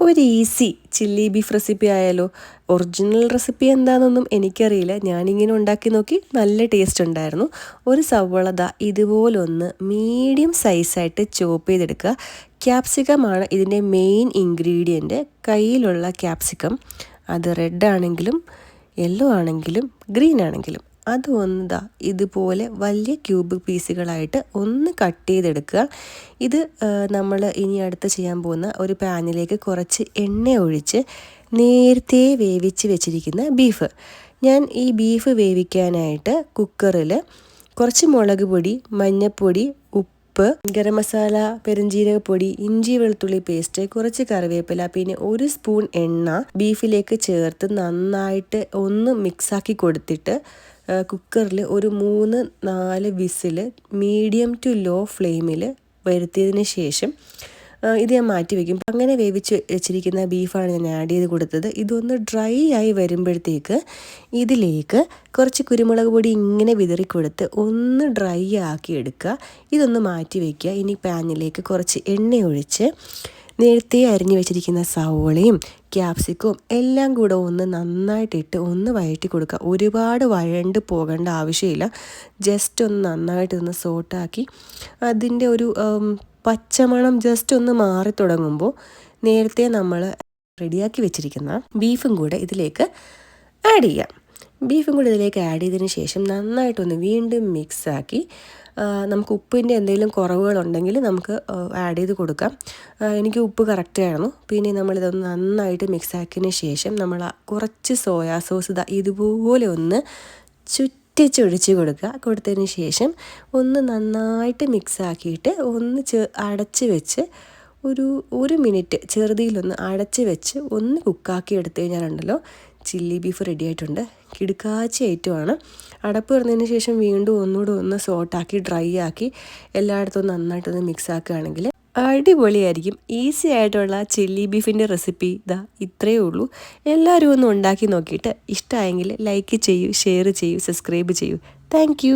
ഒരു easy chilli beef recipe ആയാലോ? Original recipe എന്താണെന്നൊന്നും എനിക്കറിയില്ല. ഞാനിങ്ങനെ ഉണ്ടാക്കി നോക്കി നല്ല ടേസ്റ്റ് ഉണ്ടായിരുന്നു. ഒരു സവോള ദാ ഇതുപോലൊന്ന് മീഡിയം സൈസായിട്ട് ചോപ്പ് ചെയ്തെടുക്കുക. ക്യാപ്സിക്കമാണ് ഇതിന്റെ മെയിൻ ഇൻഗ്രീഡിയന്റ് കയ്യിലുള്ള ക്യാപ്സിക്കം അത് റെഡ് ആണെങ്കിലും യെല്ലോ ആണെങ്കിലും ഗ്രീൻ ആണെങ്കിലും. അത് ഒന്ന് ഇതുപോലെ വലിയ ക്യൂബ് പീസുകളായിട്ട് ഒന്ന് കട്ട് ചെയ്തെടുക്കുക. ഇത് നമ്മൾ ഇനി അടുത്ത് ചെയ്യാൻ പോകുന്ന ഒരു പാനിലേക്ക് കുറച്ച് എണ്ണ ഒഴിച്ച് നേരത്തെ വേവിച്ച് വെച്ചിരിക്കുന്ന ബീഫ്. ഞാൻ ഈ ബീഫ് വേവിക്കാനായിട്ട് കുക്കറിൽ കുറച്ച് മുളക് പൊടി മഞ്ഞൾപ്പൊടി ഉപ്പ് ഗരം മസാല പെരുംജീരകപ്പൊടി ഇഞ്ചി വെളുത്തുള്ളി പേസ്റ്റ് കുറച്ച് കറിവേപ്പില പിന്നെ ഒരു സ്പൂൺ എണ്ണ ബീഫിലേക്ക് ചേർത്ത് നന്നായിട്ട് ഒന്ന് മിക്സാക്കി കൊടുത്തിട്ട് കുക്കറിൽ ഒരു മൂന്ന് നാല് വിസിൽ മീഡിയം ടു ലോ ഫ്ലെയിമിൽ വരുത്തിയതിന് ശേഷം ഇത് ഞാൻ മാറ്റി വയ്ക്കും അങ്ങനെ വേവിച്ച് വെച്ചിരിക്കുന്ന ബീഫാണ് ഞാൻ ആഡ് ചെയ്ത് കൊടുത്തത്. ഇതൊന്ന് ഡ്രൈ ആയി വരുമ്പോഴത്തേക്ക് ഇതിലേക്ക് കുറച്ച് കുരുമുളക് പൊടി ഇങ്ങനെ വിതറി കൊടുത്ത് ഒന്ന് ഡ്രൈ ആക്കി എടുക്കുക. ഇതൊന്ന് മാറ്റി വയ്ക്കുക ഇനി പാനിലേക്ക് കുറച്ച് എണ്ണ ഒഴിച്ച് നേരത്തെ അരിഞ്ഞു വെച്ചിരിക്കുന്ന സവോളയും ക്യാപ്സിക്കവും എല്ലാം കൂടെ ഒന്ന് നന്നായിട്ടിട്ട് ഒന്ന് വഴറ്റി കൊടുക്കുക. ഒരുപാട് വഴണ്ട് പോകേണ്ട ആവശ്യമില്ല. ജസ്റ്റ് ഒന്ന് നന്നായിട്ട് ഒന്ന് സോട്ടാക്കി അതിന്റെ ഒരു പച്ചമണം ജസ്റ്റ് ഒന്ന് മാറി തുടങ്ങുമ്പോൾ നേരത്തെ നമ്മൾ റെഡിയാക്കി വെച്ചിരിക്കുന്ന ബീഫും കൂടെ ഇതിലേക്ക് ആഡ് ചെയ്യാം. ബീഫും കൂടെ ഇതിലേക്ക് ആഡ് ചെയ്തതിന് ശേഷം നന്നായിട്ടൊന്ന് വീണ്ടും മിക്സാക്കി നമുക്ക് ഉപ്പിന്റെ എന്തെങ്കിലും കുറവുകളുണ്ടെങ്കിൽ നമുക്ക് ആഡ് ചെയ്ത് കൊടുക്കാം. എനിക്ക് ഉപ്പ് കറക്റ്റായിരുന്നു പിന്നെ നമ്മളിതൊന്ന് നന്നായിട്ട് മിക്സാക്കിയതിന് ശേഷം നമ്മൾ കുറച്ച് സോയാ സോസ് ഇതാ ഇതുപോലെ ഒന്ന് ചുറ്റിച്ചൊഴിച്ച് കൊടുക്കുക. കൊടുത്തതിന് ശേഷം ഒന്ന് നന്നായിട്ട് മിക്സ് ആക്കിയിട്ട് ഒന്ന് ചെ അടച്ച് വെച്ച് ഒരു ഒരു മിനിറ്റ് ചെറുതിയിലൊന്ന് അടച്ച് വെച്ച് ഒന്ന് കുക്കാക്കി എടുത്തു കഴിഞ്ഞാലുണ്ടല്ലോ ചില്ലി ബീഫ് റെഡി ആയിട്ടുണ്ട്. കിടുക്കാച്ച ഐറ്റമാണ് അടപ്പ് തുറന്നതിന് ശേഷം വീണ്ടും ഒന്നുകൂടെ ഒന്ന് സോട്ടാക്കി ഡ്രൈ ആക്കി എല്ലായിടത്തും നന്നായിട്ടൊന്ന് മിക്സ് ആക്കുകയാണെങ്കിൽ അടിപൊളിയായിരിക്കും. ഈസി ആയിട്ടുള്ള ചില്ലി ബീഫിന്റെ റെസിപ്പി ഇതാ ഇത്രയേ ഉള്ളൂ. എല്ലാവരും ഒന്ന് ഉണ്ടാക്കി നോക്കിയിട്ട് ഇഷ്ടമായെങ്കിൽ ലൈക്ക് ചെയ്യൂ ഷെയർ ചെയ്യൂ സബ്സ്ക്രൈബ് ചെയ്യൂ. താങ്ക്